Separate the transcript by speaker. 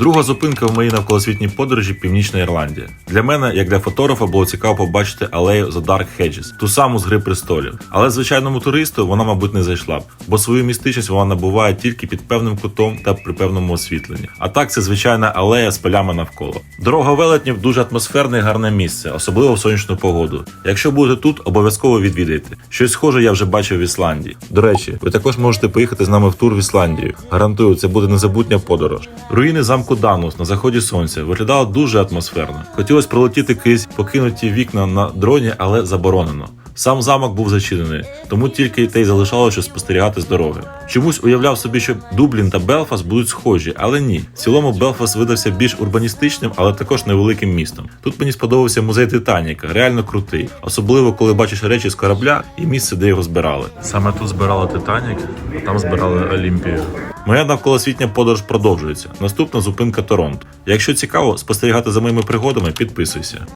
Speaker 1: Друга зупинка в моїй навколосвітній подорожі Північна Ірландія. Для мене, як для фотографа, було цікаво побачити алею The Dark Hedges, ту саму з Гри престолів. Але звичайному туристу вона, мабуть, не зайшла б, бо свою містичність вона набуває тільки під певним кутом та при певному освітленні. А так це звичайна алея з полями навколо. Дорога велетнів дуже атмосферне і гарне місце, особливо в сонячну погоду. Якщо будете тут, обов'язково відвідайте. Щось схоже я вже бачив в Ісландії. До речі, ви також можете поїхати з нами в тур в Ісландію. Гарантую, це буде незабутня подорож. Руїни замку Данус на заході сонця виглядало дуже атмосферно. Хотілося пролетіти крізь покинуті вікна на дроні, але заборонено. Сам замок був зачинений, тому тільки те й залишалося, що спостерігати з дороги. Чомусь уявляв собі, що Дублін та Белфаст будуть схожі, але ні. В цілому Белфаст видався більш урбаністичним, але також невеликим містом. Тут мені сподобався музей Титаніка, реально крутий, особливо коли бачиш речі з корабля і місце, де його збирали. Саме тут збирали Титанік, а там збирали Олімпію. Моя навколосвітня подорож продовжується. Наступна зупинка Торонто. Якщо цікаво спостерігати за моїми пригодами, підписуйся.